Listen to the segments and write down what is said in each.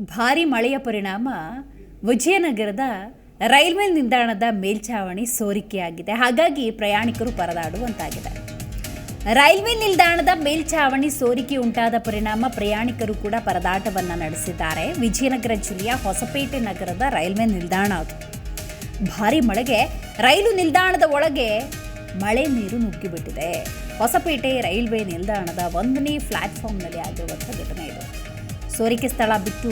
ಭಾರಿ ಮಳೆಯ ಪರಿಣಾಮ ವಿಜಯನಗರದ ರೈಲ್ವೆ ನಿಲ್ದಾಣದ ಮೇಲ್ಛಾವಣಿ ಸೋರಿಕೆಯಾಗಿದೆ. ಹಾಗಾಗಿ ಪ್ರಯಾಣಿಕರು ಪರದಾಡುವಂತಾಗಿದೆ. ರೈಲ್ವೆ ನಿಲ್ದಾಣದ ಮೇಲ್ಛಾವಣಿ ಸೋರಿಕೆ ಉಂಟಾದ ಪರಿಣಾಮ ಪ್ರಯಾಣಿಕರು ಕೂಡ ಪರದಾಟವನ್ನು ನಡೆಸಿದ್ದಾರೆ. ವಿಜಯನಗರ ಜಿಲ್ಲೆಯ ಹೊಸಪೇಟೆ ನಗರದ ರೈಲ್ವೆ ನಿಲ್ದಾಣ ಅದು. ಭಾರಿ ಮಳೆಗೆ ರೈಲು ನಿಲ್ದಾಣದ ಒಳಗೆ ಮಳೆ ನೀರು ನುಗ್ಗಿಬಿಟ್ಟಿದೆ. ಹೊಸಪೇಟೆ ರೈಲ್ವೆ ನಿಲ್ದಾಣದ ಒಂದನೇ ಪ್ಲಾಟ್ಫಾರ್ಮ್ನಲ್ಲಿ ಆಗಿರುವಂಥ ಘಟನೆ ಇದು. ಸೋರಿಕೆ ಸ್ಥಳ ಬಿಟ್ಟು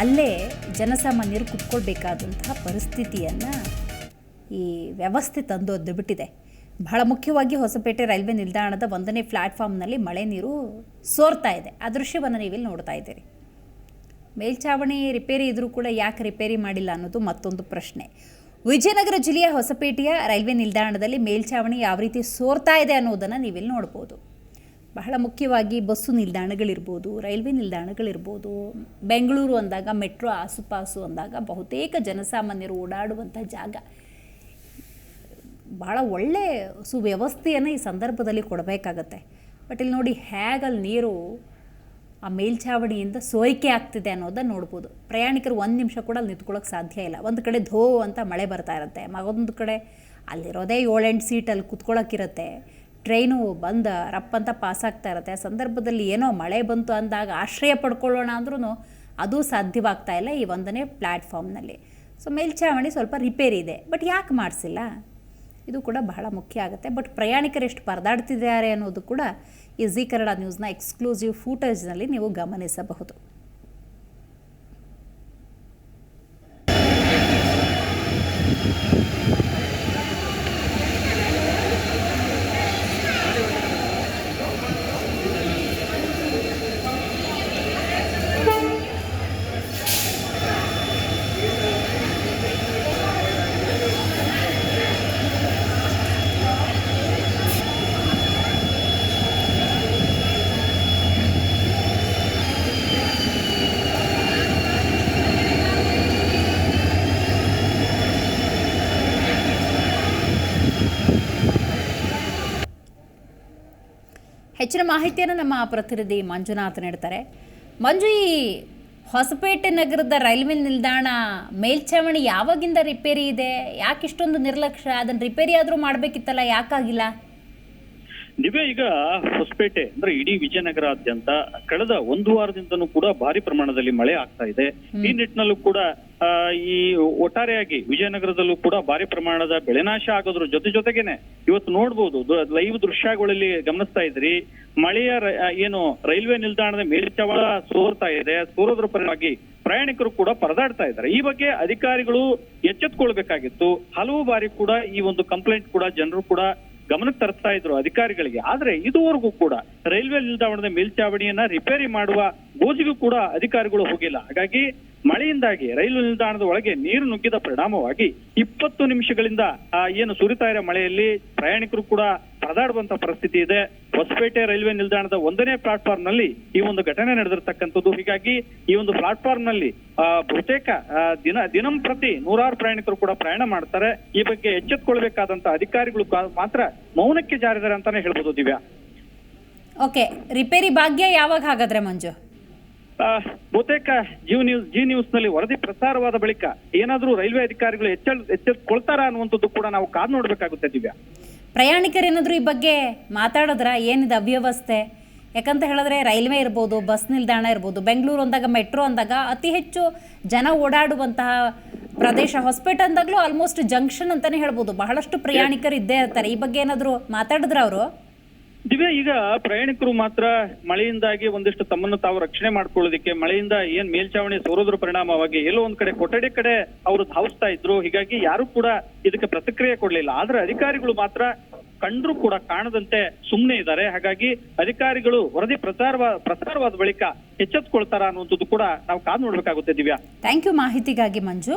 ಅಲ್ಲೇ ಜನಸಾಮಾನ್ಯರು ಕುತ್ಕೊಳ್ಬೇಕಾದಂತಹ ಪರಿಸ್ಥಿತಿಯನ್ನು ಈ ವ್ಯವಸ್ಥೆ ತಂದೊದ್ದು ಬಿಟ್ಟಿದೆ. ಬಹಳ ಮುಖ್ಯವಾಗಿ ಹೊಸಪೇಟೆ ರೈಲ್ವೆ ನಿಲ್ದಾಣದ ಒಂದನೇ ಪ್ಲಾಟ್ಫಾರ್ಮ್ನಲ್ಲಿ ಮಳೆ ನೀರು ಸೋರ್ತಾ ಇದೆ. ಆ ದೃಶ್ಯವನ್ನು ನೀವಿಲ್ಲಿ ನೋಡ್ತಾ ಇದ್ದೀರಿ. ಮೇಲ್ಛಾವಣಿ ರಿಪೇರಿ ಇದ್ರೂ ಕೂಡ ಯಾಕೆ ರಿಪೇರಿ ಮಾಡಿಲ್ಲ ಅನ್ನೋದು ಮತ್ತೊಂದು ಪ್ರಶ್ನೆ. ವಿಜಯನಗರ ಜಿಲ್ಲೆಯ ಹೊಸಪೇಟೆಯ ರೈಲ್ವೆ ನಿಲ್ದಾಣದಲ್ಲಿ ಮೇಲ್ಛಾವಣಿ ಯಾವ ರೀತಿ ಸೋರ್ತಾ ಇದೆ ಅನ್ನೋದನ್ನು ನೀವಿಲ್ಲಿ ನೋಡ್ಬೋದು. ಬಹಳ ಮುಖ್ಯವಾಗಿ ಬಸ್ಸು ನಿಲ್ದಾಣಗಳಿರ್ಬೋದು, ರೈಲ್ವೆ ನಿಲ್ದಾಣಗಳಿರ್ಬೋದು, ಬೆಂಗಳೂರು ಅಂದಾಗ, ಮೆಟ್ರೋ ಆಸುಪಾಸು ಅಂದಾಗ ಬಹುತೇಕ ಜನಸಾಮಾನ್ಯರು ಓಡಾಡುವಂಥ ಜಾಗ. ಭಾಳ ಒಳ್ಳೆ ಸುವ್ಯವಸ್ಥೆಯನ್ನು ಈ ಸಂದರ್ಭದಲ್ಲಿ ಕೊಡಬೇಕಾಗತ್ತೆ. ಬಟ್ ಇಲ್ಲಿ ನೋಡಿ ಹೇಗಲ್ಲಿ ನೀರು ಆ ಮೇಲ್ಛಾವಣಿಯಿಂದ ಸೋರಿಕೆ ಆಗ್ತಿದೆ ಅನ್ನೋದನ್ನು ನೋಡ್ಬೋದು. ಪ್ರಯಾಣಿಕರು ಒಂದು ನಿಮಿಷ ಕೂಡ ಅಲ್ಲಿ ನಿಂತ್ಕೊಳ್ಳೋಕೆ ಸಾಧ್ಯ ಇಲ್ಲ. ಒಂದು ಕಡೆ ಧೋ ಅಂತ ಮಳೆ ಬರ್ತಾ ಇರುತ್ತೆ. ಮಗೊಂದು ಕಡೆ ಅಲ್ಲಿರೋದೇ ಏಳೆಂಟು ಸೀಟಲ್ಲಿ ಕುತ್ಕೊಳ್ಳೋಕ್ಕಿರುತ್ತೆ ಟ್ರೈನು ಬಂದ ರಪ್ಪಂತ ಪಾಸ್ ಆಗ್ತಾ ಇರುತ್ತೆ. ಆ ಸಂದರ್ಭದಲ್ಲಿ ಏನೋ ಮಳೆ ಬಂತು ಅಂದಾಗ ಆಶ್ರಯ ಪಡ್ಕೊಳ್ಳೋಣ ಅಂದ್ರೂ ಅದು ಸಾಧ್ಯವಾಗ್ತಾ ಇಲ್ಲ ಈ ಒಂದನೇ ಪ್ಲ್ಯಾಟ್ಫಾರ್ಮ್ನಲ್ಲಿ ಸೊ ಮೇಲ್ಛಾವಣಿ ಸ್ವಲ್ಪ ರಿಪೇರಿ ಇದೆ. ಬಟ್ ಯಾಕೆ ಮಾಡಿಸಿಲ್ಲ? ಇದು ಕೂಡ ಬಹಳ ಮುಖ್ಯ ಆಗುತ್ತೆ. ಬಟ್ ಪ್ರಯಾಣಿಕರು ಎಷ್ಟು ಪರದಾಡ್ತಿದ್ದಾರೆ ಅನ್ನೋದು ಕೂಡ ಈ ಜಿ ಕನ್ನಡ ನ್ಯೂಸ್ನ ಎಕ್ಸ್ಕ್ಲೂಸಿವ್ ಫೂಟೇಜ್ನಲ್ಲಿ ನೀವು ಗಮನಿಸಬಹುದು. ಹೆಚ್ಚಿನ ಮಾಹಿತಿಯನ್ನು ನಮ್ಮ ಪ್ರತಿನಿಧಿ ಮಂಜುನಾಥ್ ನೀಡ್ತಾರೆ. ಮಂಜು ಈ ಹೊಸಪೇಟೆ ನಗರದ ರೈಲ್ವೆ ನಿಲ್ದಾಣ ಮೇಲ್ಛಾವಣಿ ಯಾವಾಗಿಂದ ರಿಪೇರಿ ಇದೆ? ಯಾಕೆ ಇಷ್ಟೊಂದು ನಿರ್ಲಕ್ಷ್ಯ? ಅದನ್ನ ರಿಪೇರಿ ಆದ್ರೂ ಮಾಡಬೇಕಿತ್ತಲ್ಲ ಯಾಕಾಗಿಲ್ಲ? ದಿವ್ಯ ಈಗ ಹೊಸಪೇಟೆ ಅಂದ್ರೆ ಇಡೀ ವಿಜಯನಗರಾದ್ಯಂತ ಕಳೆದ ಒಂದು ವಾರದಿಂದನೂ ಕೂಡ ಭಾರಿ ಪ್ರಮಾಣದಲ್ಲಿ ಮಳೆ ಆಗ್ತಾ ಇದೆ. ಈ ನಿಟ್ಟಿನಲ್ಲೂ ಕೂಡ ಈ ಒಟ್ಟಾರೆಯಾಗಿ ವಿಜಯನಗರದಲ್ಲೂ ಕೂಡ ಭಾರಿ ಪ್ರಮಾಣದ ಬೆಳೆನಾಶ ಆಗೋದ್ರ ಜೊತೆ ಜೊತೆಗೇನೆ ಇವತ್ತು ನೋಡ್ಬೋದು ಲೈವ್ ದೃಶ್ಯಗಳಲ್ಲಿ ಗಮನಿಸ್ತಾ ಇದ್ರಿ, ಮಳೆಯ ಏನು ರೈಲ್ವೆ ನಿಲ್ದಾಣದ ಮೇಲ್ಚಾವಳ ಸೋರ್ತಾ ಇದೆ, ಸೋರೋದ್ರ ಪರವಾಗಿ ಪ್ರಯಾಣಿಕರು ಕೂಡ ಪರದಾಡ್ತಾ ಇದ್ದಾರೆ. ಈ ಬಗ್ಗೆ ಅಧಿಕಾರಿಗಳು ಎಚ್ಚೆತ್ಕೊಳ್ಬೇಕಾಗಿತ್ತು. ಹಲವು ಬಾರಿ ಕೂಡ ಈ ಒಂದು ಕಂಪ್ಲೇಂಟ್ ಕೂಡ ಜನರು ಕೂಡ ಗಮನಕ್ಕೆ ತರ್ತಾ ಇದ್ರು ಅಧಿಕಾರಿಗಳಿಗೆ. ಆದ್ರೆ ಇದುವರೆಗೂ ಕೂಡ ರೈಲ್ವೆ ನಿಲ್ದಾಣದ ಮೇಲ್ಚಾವಣಿಯನ್ನ ರಿಪೇರಿ ಮಾಡುವ ಗೋಜಿಗೂ ಕೂಡ ಅಧಿಕಾರಿಗಳು ಹೋಗಿಲ್ಲ. ಹಾಗಾಗಿ ಮಳೆಯಿಂದಾಗಿ ರೈಲು ನಿಲ್ದಾಣದ ಒಳಗೆ ನೀರು ನುಗ್ಗಿದ ಪರಿಣಾಮವಾಗಿ ಇಪ್ಪತ್ತು ನಿಮಿಷಗಳಿಂದ ಏನು ಸುರಿತಾ ಇರೋ ಮಳೆಯಲ್ಲಿ ಪ್ರಯಾಣಿಕರು ಕೂಡ ಪರದಾಡುವಂತ ಪರಿಸ್ಥಿತಿ ಇದೆ. ಹೊಸಪೇಟೆ ರೈಲ್ವೆ ನಿಲ್ದಾಣದ ಒಂದನೇ ಪ್ಲಾಟ್ಫಾರ್ಮ್ನಲ್ಲಿ ಈ ಒಂದು ಘಟನೆ ನಡೆದಿರ್ತಕ್ಕಂಥದ್ದು. ಹೀಗಾಗಿ ಈ ಒಂದು ಪ್ಲಾಟ್ಫಾರ್ಮ್ನಲ್ಲಿ ಬಹುತೇಕ ದಿನ ದಿನಂಪ್ರತಿ ನೂರಾರು ಪ್ರಯಾಣಿಕರು ಕೂಡ ಪ್ರಯಾಣ ಮಾಡ್ತಾರೆ. ಈ ಬಗ್ಗೆ ಎಚ್ಚೆತ್ಕೊಳ್ಬೇಕಾದಂತ ಅಧಿಕಾರಿಗಳು ಮಾತ್ರ ಮೌನಕ್ಕೆ ಜಾರಿದ್ದಾರೆ ಅಂತಾನೆ ಹೇಳ್ಬೋದು ದಿವ್ಯಾ. ಓಕೆ ರಿಪೇರಿ ಭಾಗ್ಯ ಯಾವಾಗ ಹಾಗಾದ್ರೆ ಮಂಜು? ಬಹುತೇಕ ಜೀವ್ ನ್ಯೂಸ್ ಜಿ ನ್ಯೂಸ್ನಲ್ಲಿ ವರದಿ ಪ್ರಸಾರವಾದ ಬಳಿಕ ಏನಾದರೂ ರೈಲ್ವೆ ಅಧಿಕಾರಿಗಳು ಎಚ್ಚ ಎಚ್ಚೆತ್ಕೊಳ್ತಾರ ಅನ್ನುವಂಥದ್ದು ಕೂಡ ನಾವು ಕಾದು ನೋಡ್ಬೇಕಾಗುತ್ತೆ ದಿವ್ಯಾ. ಪ್ರಯಾಣಿಕರೇನಾದರೂ ಈ ಬಗ್ಗೆ ಮಾತಾಡಿದ್ರ? ಏನಿದೆ ಅವ್ಯವಸ್ಥೆ? ಯಾಕಂತ ಹೇಳಿದ್ರೆ ರೈಲ್ವೆ ಇರ್ಬೋದು, ಬಸ್ ನಿಲ್ದಾಣ ಇರ್ಬೋದು, ಬೆಂಗಳೂರು ಅಂದಾಗ, ಮೆಟ್ರೋ ಅಂದಾಗ ಅತಿ ಹೆಚ್ಚು ಜನ ಓಡಾಡುವಂತಹ ಪ್ರದೇಶ. ಹಾಸ್ಪಿಟಲ್ ಅಂದಾಗಲೂ ಆಲ್ಮೋಸ್ಟ್ ಜಂಕ್ಷನ್ ಅಂತಲೇ ಹೇಳ್ಬೋದು. ಬಹಳಷ್ಟು ಪ್ರಯಾಣಿಕರು ಇದ್ದೇ ಇರ್ತಾರೆ. ಈ ಬಗ್ಗೆ ಏನಾದರೂ ಮಾತಾಡಿದ್ರ ಅವರು? ದಿವ್ಯಾ, ಈಗ ಪ್ರಯಾಣಿಕರು ಮಾತ್ರ ಮಳೆಯಿಂದಾಗಿ ಒಂದಿಷ್ಟು ತಮ್ಮನ್ನು ತಾವು ರಕ್ಷಣೆ ಮಾಡ್ಕೊಳ್ಳೋದಕ್ಕೆ, ಮಳೆಯಿಂದ ಏನ್ ಮೇಲ್ಚಾವಣಿ ಸೋರೋದ್ರ ಪರಿಣಾಮವಾಗಿ ಎಲ್ಲೋ ಒಂದ್ ಕಡೆ, ಕೊಠಡಿ ಕಡೆ ಅವರು ಧಾವಿಸ್ತಾ ಇದ್ರು, ಹೀಗಾಗಿ ಯಾರು ಕೂಡ ಇದಕ್ಕೆ ಪ್ರತಿಕ್ರಿಯೆ ಕೊಡ್ಲಿಲ್ಲ. ಆದ್ರೆ ಅಧಿಕಾರಿಗಳು ಮಾತ್ರ ಕಂಡ್ರು ಕೂಡ ಕಾಣದಂತೆ ಸುಮ್ಮನೆ ಇದ್ದಾರೆ. ಹಾಗಾಗಿ ಅಧಿಕಾರಿಗಳು ವರದಿ ಪ್ರಸಾರ ಪ್ರಸಾರವಾದ ಬಳಿಕ ಎಚ್ಚೆತ್ಕೊಳ್ತಾರ ಅನ್ನುವಂಥದ್ದು ಕೂಡ ನಾವು ಕಾದು ನೋಡ್ಬೇಕಾಗುತ್ತೆ ದಿವ್ಯಾ. ಥ್ಯಾಂಕ್ ಯು ಮಾಹಿತಿಗಾಗಿ ಮಂಜು.